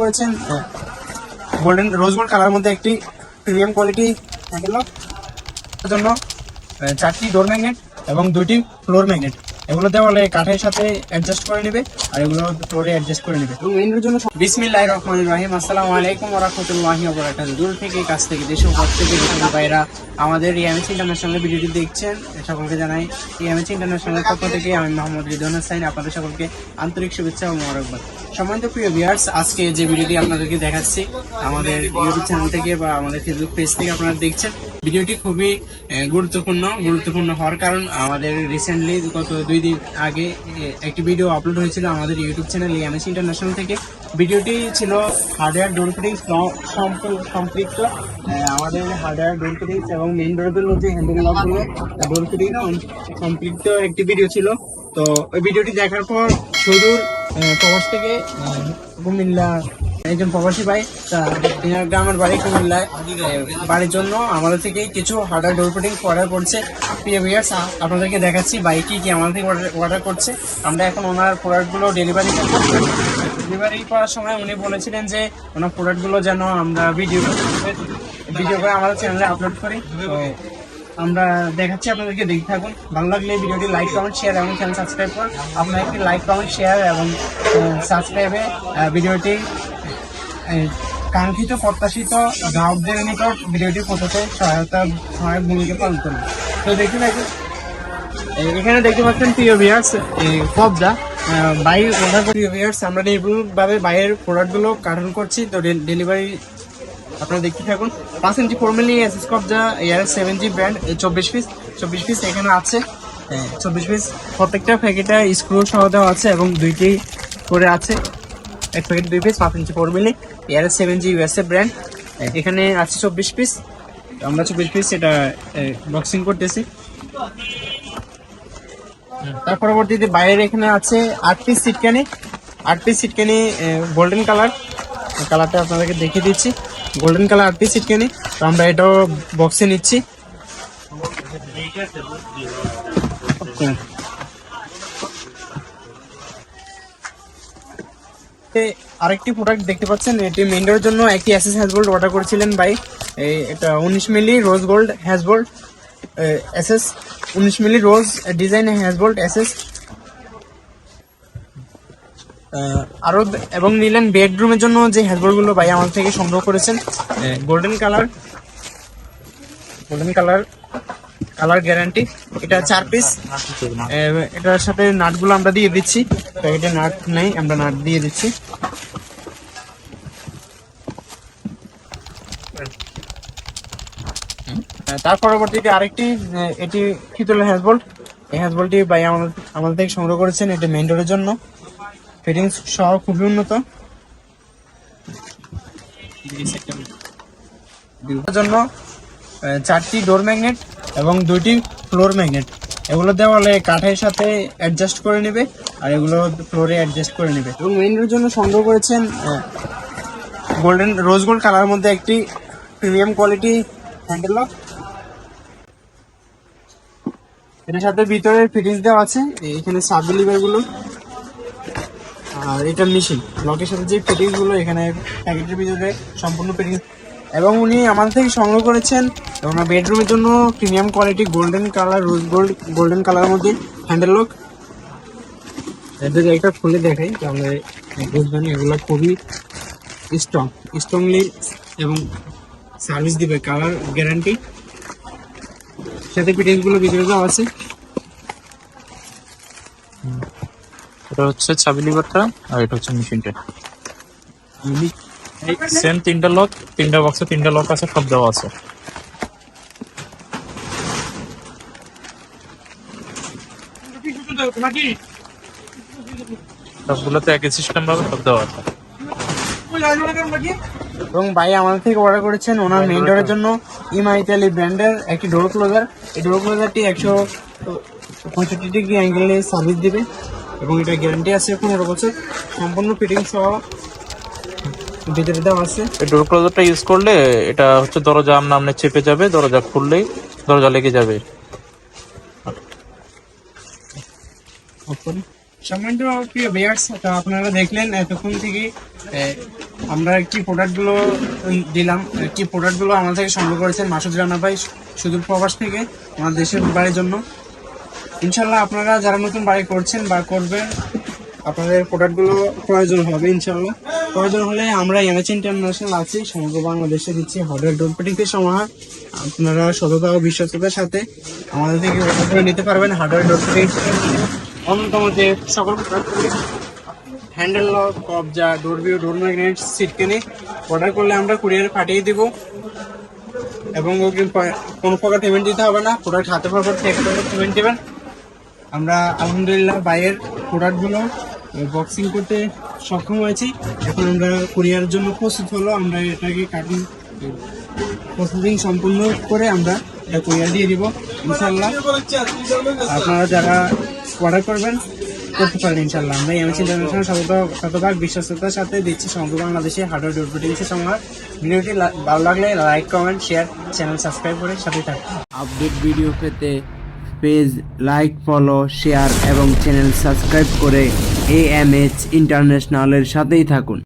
করেছেন golden rose gold colour মধ্যে একটি প্রিমিয়াম কোয়ালিটি জন্য চারটি ডোর ম্যাগনেট এবং দুইটি ফ্লোর ম্যাগনেট এগুলো দেওয়ালে কাঠের সাথে অ্যাডজাস্ট করে নেবে আর এগুলো ফ্লোরে অ্যাডজাস্ট করে নেবে। এবং মেইনের জন্য বিসমিল্লাহ রহমান রহিম। আসসালামু আলাইকুম ওয়া রাহমাতুল্লাহি ওয়া বারাকাতুহু। দূর থেকে কাছ থেকে দেশ পর থেকে ভাইরা আমাদের ইয়ামিস ইন্টারন্যাশনাল ভিডিওটি দেখছেন। সকলকে জানাই ইয়ামিস ইন্টারন্যাশনাল পক্ষ থেকে আমি মোহাম্মদ রিদওয়ান হোসেন। আপনাদের সকলকে আন্তরিক শুভেচ্ছা ও মোবারকবাদ। সম্মানিত প্রিয় ভিউয়ার্স আজকে যে ভিডিওটি আপনাদেরকে দেখাচ্ছি আমাদের ইউটিউব চ্যানেল থেকে বা আমাদের ফেসবুক পেজ থেকে আপনারা দেখছেন ভিডিওটি খুবই গুরুত্বপূর্ণ গুরুত্বপূর্ণ হওয়ার কারণ আমাদের রিসেন্টলি গত দুই দিন আগে একটি ভিডিও আপলোড হয়েছিল আমাদের ইউটিউব চ্যানেল এমএস ইন্টারন্যাশনাল থেকে। ভিডিওটি ছিল হার্ডওয়্যার ডোর ফিটিংস সম্পৃক্ত আমাদের হার্ডওয়্যার ডোর ফিটিংস এবং মেইন ডোরগুলোর মধ্যে হ্যান্ডেল ডোর ফিটিংস সম্পৃক্ত একটি ভিডিও ছিল। তো ওই ভিডিওটি দেখার পর সুদূর প্রবাস থেকে কুমিল্লা একজন প্রবাসী ভাই তিনার গ্রামের বাড়ি কুমিল্লায়। বাড়ির জন্য আমাদের থেকে কিছু হার্ডওয়্যার ডোর ফিটিং অর্ডার করছে প্রিয় আপনাদেরকে দেখাচ্ছি বাইক কি কি আমাদের থেকে অর্ডার করছে। আমরা এখন ওনার প্রোডাক্টগুলো ডেলিভারি করব ডেলিভারি করার সময় উনি বলেছিলেন যে, ওনার প্রোডাক্টগুলো যেন আমরা ভিডিও ভিডিও করে আমাদের চ্যানেলে আপলোড করি। আমরা দেখাচ্ছি আপনাদেরকে, দেখতে থাকুন। ভালো লাগলে ভিডিওটি লাইক কমেন্ট শেয়ার এবং চ্যানেল সাবস্ক্রাইব করুন। আপনার একটি লাইক কমেন্ট শেয়ার এবং সাবস্ক্রাইবে ভিডিওটি কাঙ্ক্ষিত প্রত্যাশিত গ্রাহকদের নিকট ভিডিওটি পৌঁছাতে সহায়তা সহায়ক ভূমিকা পালন করবে। তো দেখতে থাকুন এখানে দেখতে পাচ্ছেন প্রিয় ভিয়ার্স কবজা বাই অর্ডার প্রিয় ভিয়ার্স আমরা নির্ভুলভাবে বাইরের প্রোডাক্টগুলো কার্টন করছি। তো ডেলিভারি আপনারা দেখতে থাকুন। পাঁচ ইঞ্চি ফর্মালি এসএস কবজা এয়ার সেভেন জি ব্র্যান্ড চব্বিশ পিস চব্বিশ পিস এখানে আছে। চব্বিশ পিস প্রত্যেকটা প্যাকেটে স্ক্রু সহ দেওয়া আছে এবং দুইটি করে আছে। এক প্যাকেট দুই পিস পাঁচ inch four milli air seven G USA brand এখানে আছে চব্বিশ পিস আমরা চব্বিশ পিস এটা বক্সিং করতেছি। তার পরবর্তীতে বাইরের এখানে আছে আট পিস সিটকানি আট পিস সিটকানি গোল্ডেন কালার কালারটা আপনাদেরকে দেখিয়ে দিচ্ছি। গোল্ডেন কালার আট পিস সিটকানি। তো আমরা এটাও বক্সে নিচ্ছি। আরেকটি প্রোডাক্ট দেখতে পাচ্ছেন, এটি মেন্ডোর জন্য একটি অ্যাসেস হ্যাজবোল্ট অর্ডার করেছিলেন ভাই। এটা উনিশ মিলি রোজ গোল্ড হ্যাজবোল্ট এসএস উনিশ মিলি রোজ ডিজাইন হ্যাজবোল্ট এসএস আরও দ- এবং নিলেন বেডরুমের জন্য যে হ্যাজবোল্টগুলো ভাই আমাদের থেকে সংগ্রহ করেছেন golden colour golden colour colour guarantee. এটা চার পিস এটার সাথে নাটগুলো আমরা দিয়ে দিচ্ছি। প্যাকেটে নাট নেই, আমরা নাট দিয়ে দিচ্ছি। তার পরবর্তীতে আরেকটি এটি শীতল হ্যাজবোল্ট এই হ্যাজবোল্টটি ভাই আমাদের আমাদের থেকে সংগ্রহ করেছেন। এটি মেইন ডোরের জন্য। ফিটিংস সহ খুবই উন্নত। জন্য চারটি ডোর ম্যাগনেট এবং দুইটি ফ্লোর ম্যাগনেট এগুলো দেওয়ালে কাঠের সাথে অ্যাডজাস্ট করে নেবে আর এগুলো ফ্লোরে অ্যাডজাস্ট করে নেবে। এবং মেইনের জন্য সংগ্রহ করেছেন গোল্ডেন রোজ গোল্ড কালার মধ্যে একটি প্রিমিয়াম কোয়ালিটি হ্যান্ডেল লক এটার সাথে ভিতরে ফিটিংস দেওয়া আছে, এখানে সাব লিভারগুলো আর এটা মেশিন লকের সাথে যে ফিটিংসগুলো, এখানে প্যাকেটের ভিতরে সম্পূর্ণ ফিটিংস এবং উনি আমাদের থেকে সংগ্রহ করেছেন ওনার বেডরুমের জন্য premium quality golden colour rose gold golden colour মধ্যে হ্যান্ডেল লক এদের একটা খুলে দেখাই তাহলে বুঝবেন এগুলো খুবই স্ট্রং স্ট্রংলি এবং সার্ভিস দিবে কালার গ্যারান্টি সাথে ফিটিংসগুলো ভিতরে দেওয়া আছে। এটা হচ্ছে চাবি লিভারটা আর এটা হচ্ছে মেশিনটা। সেম তিনটা লক তিনটা বক্সে তিনটা লক আছে সব দেওয়া আছে। একই সিস্টেম ভাবে সব দেওয়া আছে। এবং ভাই আমাদের থেকে অর্ডার করেছেন ওনার মেইন ডোরের জন্য ইমা ইতালি ব্র্যান্ডের একটি ডোর ক্লোজার এই ডোর ক্লোজারটি একশো পঁয়ষট্টি ডিগ্রি অ্যাঙ্গেলে সার্ভিস দিবে এবং এটা গ্যারান্টি আছে পনেরো বছর। সম্পূর্ণ ফিটিং সহ ভিতরে দেওয়া আছে। এই ডোর ক্লোজারটা ইউজ করলে এটা হচ্ছে দরজা আমনে চেপে যাবে দরজা খুললেই দরজা লেগে যাবে। প্রিয় আপনারা দেখলেন এতক্ষণ থেকে আমরা কি প্রোডাক্টগুলো দিলাম কি প্রোডাক্টগুলো আমাদের থেকে সংগ্রহ করেছেন মাসুদ রানা ভাই সুদূর প্রবাস থেকে আমার দেশের বাড়ির জন্য। ইনশাল্লাহ আপনারা যারা নতুন বাড়ি করছেন বা করবেন, আপনাদের প্রোডাক্টগুলো প্রয়োজন হবে ইনশাল্লাহ প্রয়োজন হলে আমরা এমএচ ইন্টারন্যাশনাল আছি, সমগ্র বাংলাদেশে দিচ্ছি হোটেল ডোর ফিটিংসের সমাহার। আপনারা সততা ও বিশ্বস্ততার সাথে আমাদের থেকে অর্ডার নিতে পারবেন হার্ডওয়্যার ডোর ফিটিংস অন্যতম যে সকল হ্যান্ডেল লক কবজা ডোর ভিউ ডোর ম্যাগনেট সিট কেনে অর্ডার করলে আমরা কুরিয়ারে পাঠিয়ে দিব। এবং কোনো প্রকার পেমেন্ট দিতে হবে না প্রোডাক্ট হাতে পাওয়ার পর থেকে পেমেন্ট দেবেন। আমরা আলহামদুলিল্লাহ বাইরের প্রোডাক্টগুলো বক্সিং করতে সক্ষম হয়েছি। এখন আমরা কুরিয়ার জন্য প্রস্তুত হলো। আমরা এটাকে কাটিং প্রসেসিং সম্পূর্ণ করে আমরা এটা কুরিয়ার দিয়ে দিব ইনশাল্লাহ আপনারা যারা অর্ডার করবেন, করতে পারেন ইনশাল্লাহ আমরা এমএস ইন্টারন্যাশনাল শতভাগ শতভাগ বিশ্বস্ততার সাথে দিচ্ছি সমগ্র বাংলাদেশে হার্ডওয়্যার ডোর ফিটিংসের সমাহার ভিডিওটি ভালো লাগলে like comment share channel subscribe করে সাথে থাকুন। আপডেট ভিডিও পেতে পেজ লাইক ফলো শেয়ার এবং চ্যানেল সাবস্ক্রাইব করে এ এম এইচ ইন্টারন্যাশনালের সাথেই থাকুন।